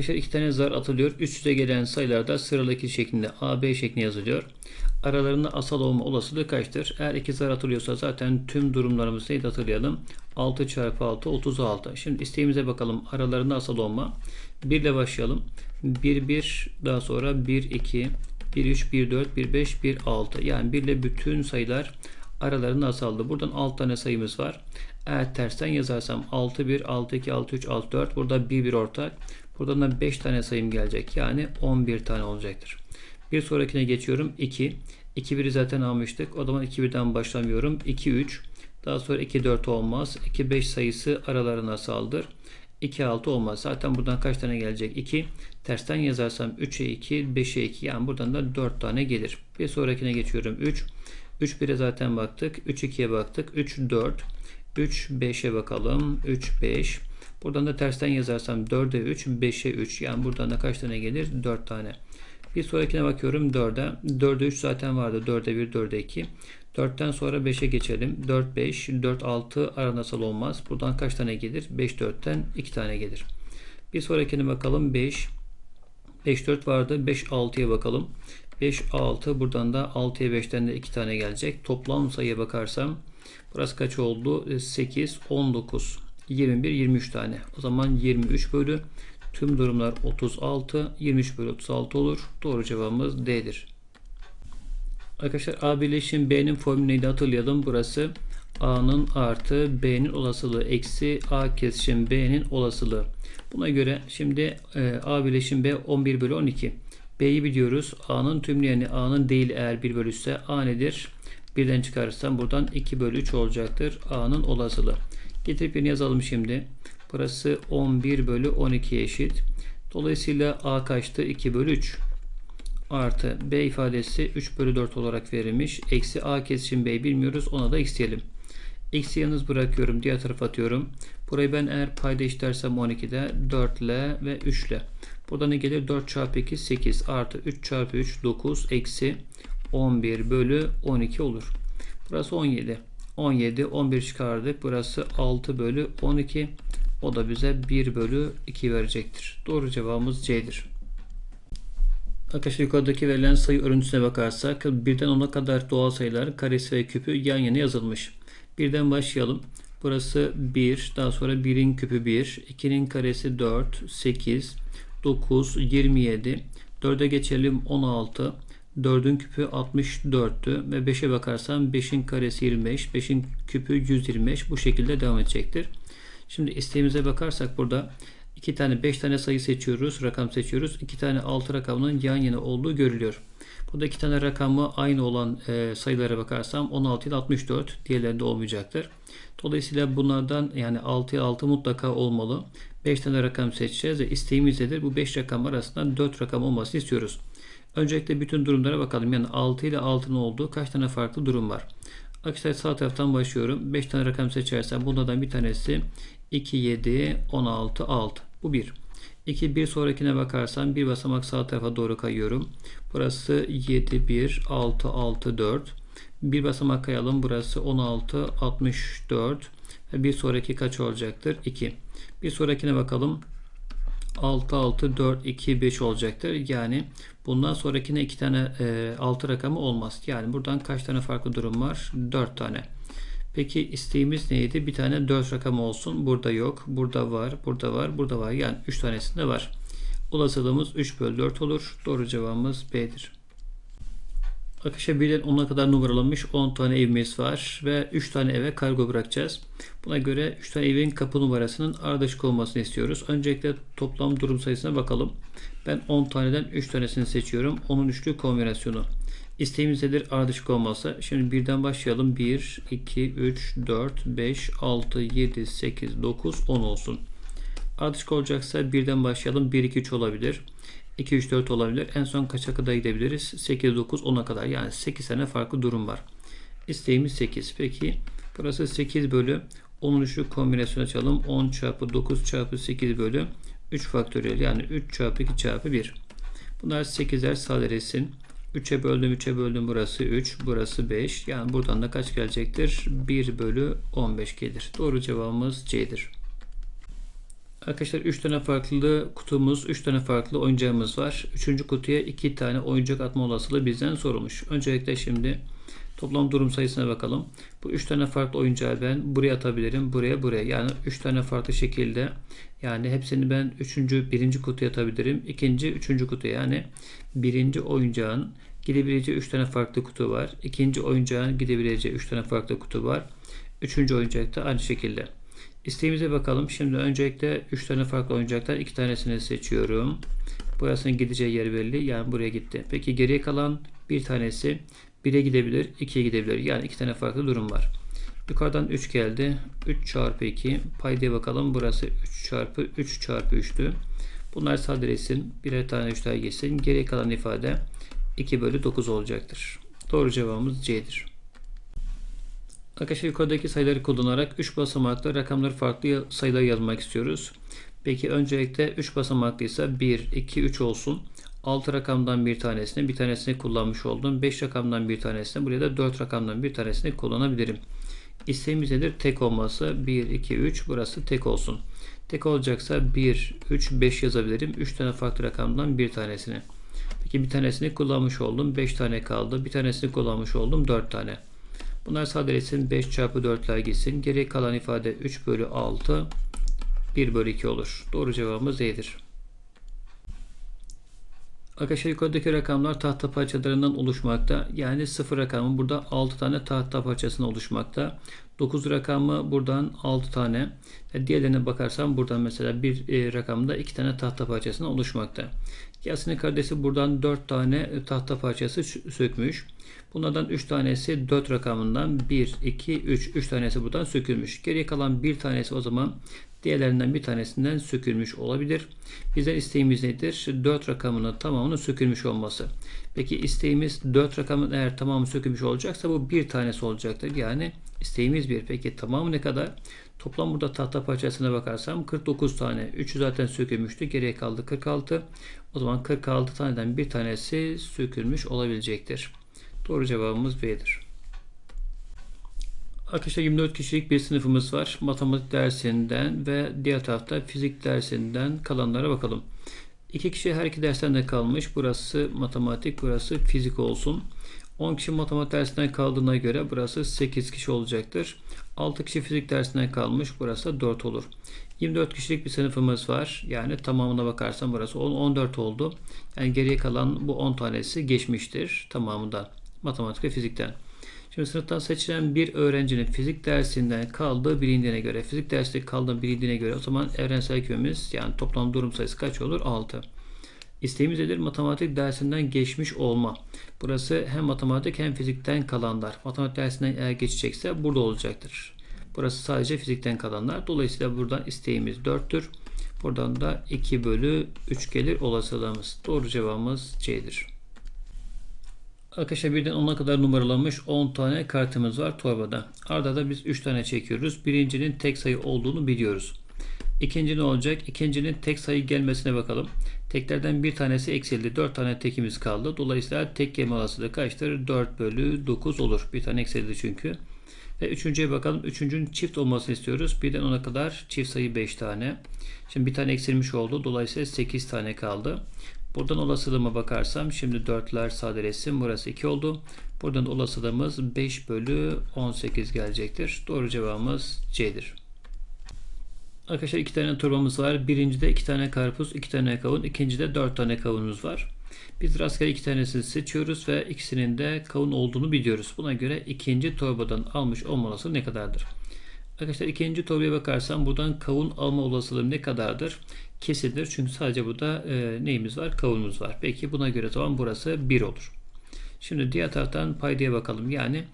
Arkadaşlar iki tane zar atılıyor. Üst üste gelen sayılarda sıradaki şeklinde A, B şeklinde yazılıyor. Aralarında asal olma olasılığı kaçtır? Eğer iki zar atılıyorsa zaten tüm durumlarımızı neydi hatırlayalım. 6 çarpı 6 36. Şimdi isteğimize bakalım. Aralarında asal olma. 1 ile başlayalım. 1 1 daha sonra 1 2 1 3 1 4 1 5 1 6. Yani 1 ile bütün sayılar aralarında asaldı. Buradan 6 tane sayımız var. Eğer tersten yazarsam 6 1 6 2 6 3 6 4 burada 1 1 ortak. Buradan da 5 tane sayım gelecek. Yani 11 tane olacaktır. Bir sonrakine geçiyorum. 2. 2 1'i zaten almıştık. O zaman 2 birden başlamıyorum. 2 3. Daha sonra 2 4 olmaz. 2 5 sayısı aralarına saldır. 2 6 olmaz. Zaten buradan kaç tane gelecek? 2. Tersten yazarsam 3'e 2, 5'e 2. Yani buradan da 4 tane gelir. Bir sonrakine geçiyorum. 3. 3 1'e zaten baktık. 3 2'ye baktık. 3 4. 3 5'e bakalım. 3 5. Buradan da tersten yazarsam 4'e 3, 5'e 3. Yani buradan da kaç tane gelir? 4 tane. Bir sonrakine bakıyorum 4'e. 4'e 3 zaten vardı. 4'e 1, 4'e 2. 4'ten sonra 5'e geçelim. 4, 5, 4, 6 aranasal olmaz. Buradan kaç tane gelir? 5, 4'ten 2 tane gelir. Bir sonrakine bakalım 5. 5, 4 vardı. 5, 6'ya bakalım. 5, 6. Buradan da 6'ya 5'ten de 2 tane gelecek. Toplam sayıya bakarsam burası kaç oldu? 8, 19. 21, 23 tane. O zaman 23 bölü tüm durumlar 36. 23 bölü 36 olur. Doğru cevabımız D'dir. Arkadaşlar A birleşim B'nin formülü neydi hatırlayalım. Burası A'nın artı B'nin olasılığı eksi A kesişim B'nin olasılığı. Buna göre şimdi e, A birleşim B 11 bölü 12. B'yi biliyoruz. A'nın tümlü yani A'nın değil eğer 1 bölü ise A nedir? Birden çıkarırsam buradan 2 bölü 3 olacaktır. A'nın olasılığı. Getirip yeni yazalım şimdi. Burası 11 bölü 12 eşit. Dolayısıyla A kaçtı? 2 bölü 3. Artı B ifadesi 3 bölü 4 olarak verilmiş. Eksi A kesişim B'yi bilmiyoruz. Ona da x diyelim. X'i yalnız bırakıyorum. Diğer tarafa atıyorum. Burayı ben eğer payda eşitlersem 12'de 4 ile ve 3 ile. Burada ne gelir? 4 çarpı 2 8 artı 3 çarpı 3 9 eksi 11 bölü 12 olur. Burası 17. 17, 11 çıkardık. Burası 6 bölü 12. O da bize 1 bölü 2 verecektir. Doğru cevabımız C'dir. Arkadaşlar yukarıdaki verilen sayı örüntüsüne bakarsak birden 10'a kadar doğal sayılar karesi ve küpü yan yana yazılmış. Birden başlayalım. Burası 1, daha sonra 1'in küpü 1, 2'nin karesi 4, 8, 9, 27, 4'e geçelim 16, 4'ün küpü 64'tü ve 5'e bakarsam 5'in karesi 25, 5'in küpü 125 bu şekilde devam edecektir. Şimdi isteğimize bakarsak burada 2 tane 5 tane sayı seçiyoruz, rakam seçiyoruz. 2 tane 6 rakamının yan yana olduğu görülüyor. Burada 2 tane rakamı aynı olan e, sayılara bakarsam 16 ile 64 diğerlerinde olmayacaktır. Dolayısıyla bunlardan yani 6 ile 6 mutlaka olmalı. 5 tane rakam seçeceğiz ve isteğimiz nedir? Bu 5 rakam arasında 4 rakam olmasını istiyoruz. Öncelikle bütün durumlara bakalım. Yani 6 ile 6'nın olduğu kaç tane farklı durum var? Arkadaşlar sağ taraftan başlıyorum. 5 tane rakam seçersem bunlardan bir tanesi 2, 7, 16, 6. Bu 1. 2, bir sonrakine bakarsam bir basamak sağ tarafa doğru kayıyorum. Burası 7, 1, 6, 6, 4. Bir basamak kayalım. Burası 16, 64. Ve bir sonraki kaç olacaktır? 2. Bir sonrakine bakalım. 6, 6, 4, 2, 5 olacaktır. Yani bundan sonrakine 2 tane e, 6 rakamı olmaz. Yani buradan kaç tane farklı durum var? 4 tane. Peki isteğimiz neydi? Bir tane 4 rakam olsun. Burada yok. Burada var. Burada var. Burada var. Yani 3 tanesinde var. Olasılığımız 3 bölü 4 olur. Doğru cevabımız B'dir. Arkadaşlar birden 10'a kadar numaralanmış 10 tane evimiz var ve 3 tane eve kargo bırakacağız. Buna göre 3 tane evin kapı numarasının ardışık olmasını istiyoruz. Öncelikle toplam durum sayısına bakalım. Ben 10 taneden 3 tanesini seçiyorum. Onun üçlü kombinasyonu. İsteğimiz nedir? Ardışık olmasa. Şimdi birden başlayalım. 1, 2, 3, 4, 5, 6, 7, 8, 9, 10 olsun. Ardışık olacaksa birden başlayalım. 1, 2, 3 olabilir. 2, 3, 4 olabilir. En son kaça kadar gidebiliriz? 8, 9, 10'a kadar. Yani 8 tane farklı durum var. İsteğimiz 8. Peki burası 8 bölü 10'un üçlü kombinasyon açalım. 10 çarpı 9 çarpı 8 bölü 3 faktöriyel. Yani 3 çarpı 2 çarpı 1. Bunlar 8'er sadeleşsin. 3'e böldüm 3'e böldüm burası 3 burası 5 yani buradan da kaç gelecektir 1 bölü 15 gelir doğru cevabımız C'dir Arkadaşlar 3 tane farklı kutumuz, 3 tane farklı oyuncağımız var. 3. kutuya 2 tane oyuncak atma olasılığı bizden sorulmuş. Öncelikle şimdi toplam durum sayısına bakalım. Bu 3 tane farklı oyuncağı ben buraya atabilirim, buraya, buraya. Yani 3 tane farklı şekilde yani hepsini ben 3. 1. kutuya atabilirim. 2. 3. kutuya yani 1. oyuncağın gidebileceği 3 tane farklı kutu var. 2. oyuncağın gidebileceği 3 tane farklı kutu var. 3. oyuncak da aynı şekilde. İsteğimize bakalım. Şimdi öncelikle 3 tane farklı oyuncaktan 2 tanesini seçiyorum. Burasının gideceği yer belli. Yani buraya gitti. Peki geriye kalan bir tanesi 1'e gidebilir, 2'ye gidebilir. Yani 2 tane farklı durum var. Yukarıdan 3 geldi. 3 çarpı 2. Paydaya bakalım. Burası 3 çarpı 3 çarpı 3'tü. Bunlar sadeleşsin. Birer tane 3 daha geçsin. Geriye kalan ifade 2 bölü 9 olacaktır. Doğru cevabımız C'dir. Arkadaşlar yukarıdaki sayıları kullanarak 3 basamaklı rakamları farklı sayılar yazmak istiyoruz. Peki öncelikle 3 basamaklıysa 1, 2, 3 olsun. 6 rakamdan bir tanesini bir tanesini kullanmış oldum. 5 rakamdan bir tanesini buraya da 4 rakamdan bir tanesini kullanabilirim. İsteğimiz nedir? Tek olması 1, 2, 3 burası tek olsun. Tek olacaksa 1, 3, 5 yazabilirim. 3 tane farklı rakamdan bir tanesini. Peki bir tanesini kullanmış oldum. 5 tane kaldı. Bir tanesini kullanmış oldum. 4 tane. Bunlar sadeleşsin. 5 çarpı 4'ler gitsin. Geriye kalan ifade 3 bölü 6 1 bölü 2 olur. Doğru cevabımız E'dir. Arkadaşlar yukarıdaki rakamlar tahta parçalarından oluşmakta. Yani 0 rakamı burada 6 tane tahta parçasına oluşmakta. 9 rakamı buradan 6 tane. Diğerlerine bakarsam buradan mesela bir e, rakamda 2 tane tahta parçasına oluşmakta. Yasin'in kardeşi buradan 4 tane e, tahta parçası sökmüş. Bunlardan 3 tanesi 4 rakamından 1, 2, 3. 3 tanesi buradan sökülmüş. Geriye kalan bir tanesi o zaman diğerlerinden bir tanesinden sökülmüş olabilir. Bizden isteğimiz nedir? 4 rakamının tamamının sökülmüş olması. Peki isteğimiz 4 rakamın eğer tamamı sökülmüş olacaksa bu bir tanesi olacaktır. Yani isteğimiz bir. Peki tamamı ne kadar? Toplam burada tahta parçasına bakarsam 49 tane. 3'ü zaten sökülmüştü. Geriye kaldı 46. O zaman 46 taneden bir tanesi sökülmüş olabilecektir. Doğru cevabımız B'dir. Arkadaşlar 24 kişilik bir sınıfımız var. Matematik dersinden ve diğer tarafta fizik dersinden kalanlara bakalım. İki kişi her iki dersten de kalmış. Burası matematik, burası fizik olsun. 10 kişi matematik dersinden kaldığına göre burası 8 kişi olacaktır. 6 kişi fizik dersinden kalmış. Burası 4 olur. 24 kişilik bir sınıfımız var. Yani tamamına bakarsam burası 10, 14 oldu. Yani geriye kalan bu 10 tanesi geçmiştir tamamından. Matematik ve fizikten. Şimdi sınıftan seçilen bir öğrencinin fizik dersinden kaldığı bilindiğine göre, fizik dersi kaldığı bilindiğine göre o zaman evrensel kümemiz yani toplam durum sayısı kaç olur? 6. İsteğimiz nedir? Matematik dersinden geçmiş olma. Burası hem matematik hem fizikten kalanlar. Matematik dersinden eğer geçecekse burada olacaktır. Burası sadece fizikten kalanlar. Dolayısıyla buradan isteğimiz 4'tür. Buradan da 2 bölü 3 gelir olasılığımız. Doğru cevabımız C'dir. Arkadaşlar birden 10'a kadar numaralanmış 10 tane kartımız var torbada. Arada da biz 3 tane çekiyoruz. Birincinin tek sayı olduğunu biliyoruz. İkinci ne olacak? İkincinin tek sayı gelmesine bakalım. Teklerden bir tanesi eksildi. 4 tane tekimiz kaldı. Dolayısıyla tek gelme olasılığı kaçtır? 4 bölü 9 olur. Bir tane eksildi çünkü. Ve üçüncüye bakalım. Üçüncünün çift olmasını istiyoruz. Birden 10'a kadar çift sayı 5 tane. Şimdi bir tane eksilmiş oldu. Dolayısıyla 8 tane kaldı. Buradan olasılığıma bakarsam şimdi 4'ler sadeleşsin. Burası 2 oldu. Buradan olasılığımız 5 bölü 18 gelecektir. Doğru cevabımız C'dir. Arkadaşlar iki tane torbamız var. Birincide iki tane karpuz, iki tane kavun. ikincide dört tane kavunumuz var. Biz rastgele iki tanesini seçiyoruz ve ikisinin de kavun olduğunu biliyoruz. Buna göre ikinci torbadan almış olması ne kadardır? Arkadaşlar ikinci torbaya bakarsam buradan kavun alma olasılığı ne kadardır? Kesindir. Çünkü sadece burada e, neyimiz var? Kavunumuz var. Peki buna göre zaman burası 1 olur. Şimdi diğer taraftan paydaya bakalım. Yani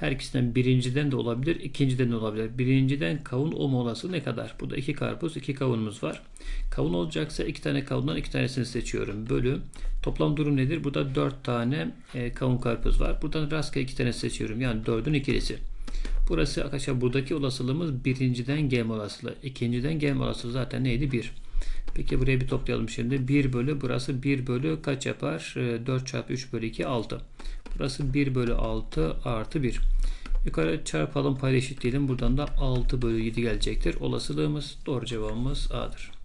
her ikisinden birinciden de olabilir, ikinciden de olabilir. Birinciden kavun olma olasılığı ne kadar? Burada iki karpuz, iki kavunumuz var. Kavun olacaksa iki tane kavundan iki tanesini seçiyorum. Bölü. Toplam durum nedir? Burada dört tane e, kavun karpuz var. Buradan rastgele iki tane seçiyorum. Yani dördün ikilisi. Burası arkadaşlar buradaki olasılığımız birinciden gelme olasılığı. ikinciden gelme olasılığı zaten neydi? Bir. Peki buraya bir toplayalım şimdi. 1 bölü burası 1 bölü kaç yapar? 4 ee, çarpı 3 bölü 2 6. Burası 1 bölü 6 artı 1. Yukarı çarpalım payda eşitleyelim. Buradan da 6 bölü 7 gelecektir. Olasılığımız doğru cevabımız A'dır.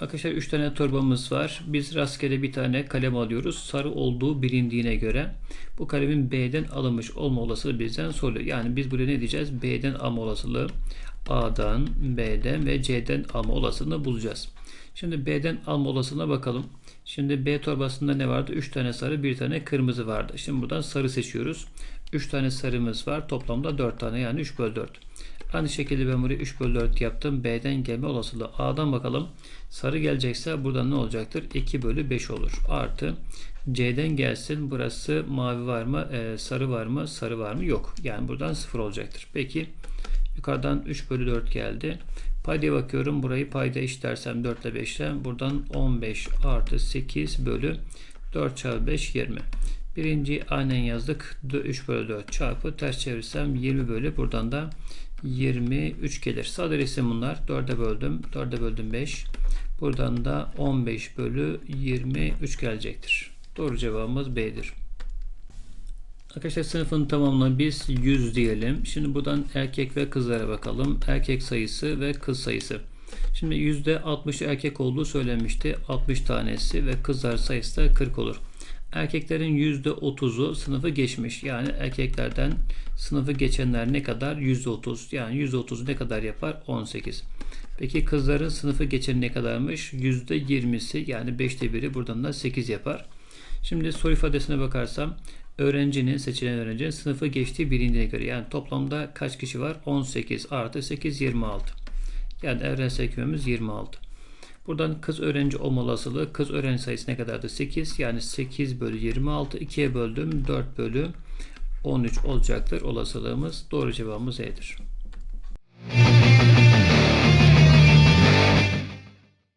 Arkadaşlar 3 tane torbamız var. Biz rastgele bir tane kalem alıyoruz. Sarı olduğu bilindiğine göre bu kalemin B'den alınmış olma olasılığı bizden soruluyor. Yani biz buraya ne diyeceğiz? B'den alma olasılığı A'dan, B'den ve C'den alma olasılığını bulacağız. Şimdi B'den alma olasılığına bakalım. Şimdi B torbasında ne vardı? 3 tane sarı, 1 tane kırmızı vardı. Şimdi buradan sarı seçiyoruz. 3 tane sarımız var. Toplamda 4 tane yani 3 bölü 4. Aynı şekilde ben buraya 3 bölü 4 yaptım. B'den gelme olasılığı A'dan bakalım. Sarı gelecekse buradan ne olacaktır? 2 bölü 5 olur. Artı C'den gelsin. Burası mavi var mı? Ee, sarı var mı? Sarı var mı? Yok. Yani buradan 0 olacaktır. Peki yukarıdan 3 bölü 4 geldi. Paydaya bakıyorum. Burayı payda eşitlersem 4 ile 5 ile buradan 15 artı 8 bölü 4 çarpı 5 20. Birinci aynen yazdık. 3 bölü 4 çarpı ters çevirirsem 20 bölü buradan da 23 gelir. Sadeleşsin bunlar. 4'e böldüm. 4'e böldüm 5. Buradan da 15 bölü 23 gelecektir. Doğru cevabımız B'dir. Arkadaşlar sınıfın tamamına biz 100 diyelim. Şimdi buradan erkek ve kızlara bakalım. Erkek sayısı ve kız sayısı. Şimdi %60 erkek olduğu söylenmişti. 60 tanesi ve kızlar sayısı da 40 olur. Erkeklerin %30'u sınıfı geçmiş. Yani erkeklerden sınıfı geçenler ne kadar? %30. Yani %30 ne kadar yapar? 18. Peki kızların sınıfı geçen ne kadarmış? %20'si yani 5'te 1'i buradan da 8 yapar. Şimdi soru ifadesine bakarsam öğrencinin seçilen öğrencinin sınıfı geçtiği bilindiğine göre yani toplamda kaç kişi var? 18 artı 8 26. Yani evrensel kümemiz 26. Buradan kız öğrenci olma olasılığı kız öğrenci sayısı ne kadardı? 8 yani 8 bölü 26 2'ye böldüm 4 bölü 13 olacaktır olasılığımız. Doğru cevabımız E'dir.